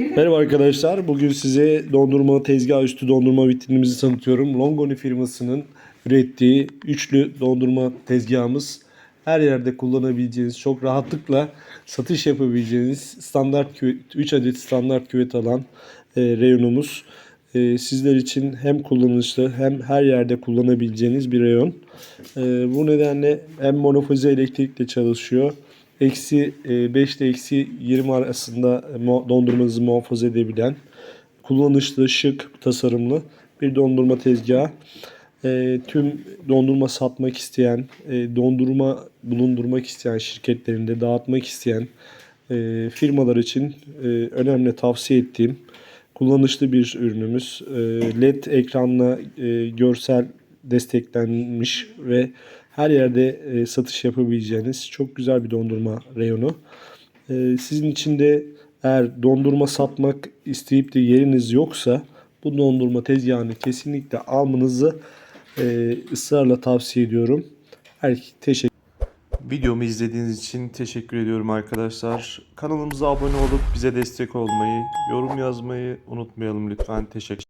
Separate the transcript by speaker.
Speaker 1: Merhaba arkadaşlar. Bugün size dondurma tezgah üstü dondurma vitrinimizi tanıtıyorum. Longoni firmasının ürettiği üçlü dondurma tezgahımız. Her yerde kullanabileceğiniz, çok rahatlıkla satış yapabileceğiniz standart küvet, 3 adet standart küvet alan e, reyonumuz. E, sizler için hem kullanışlı hem her yerde kullanabileceğiniz bir reyon. E, bu nedenle hem monofaze elektrikle çalışıyor eksi 5 ile eksi 20 arasında mu- dondurmanızı muhafaza edebilen kullanışlı, şık, tasarımlı bir dondurma tezgahı. E, tüm dondurma satmak isteyen, e, dondurma bulundurmak isteyen şirketlerinde dağıtmak isteyen e, firmalar için e, önemli tavsiye ettiğim kullanışlı bir ürünümüz. E, LED ekranla e, görsel desteklenmiş ve her yerde e, satış yapabileceğiniz çok güzel bir dondurma reyonu. E, sizin için de eğer dondurma satmak isteyip de yeriniz yoksa bu dondurma tezgahını kesinlikle almanızı e, ısrarla tavsiye ediyorum. Her teşekkür
Speaker 2: Videomu izlediğiniz için teşekkür ediyorum arkadaşlar. Kanalımıza abone olup bize destek olmayı, yorum yazmayı unutmayalım lütfen. Teşekkür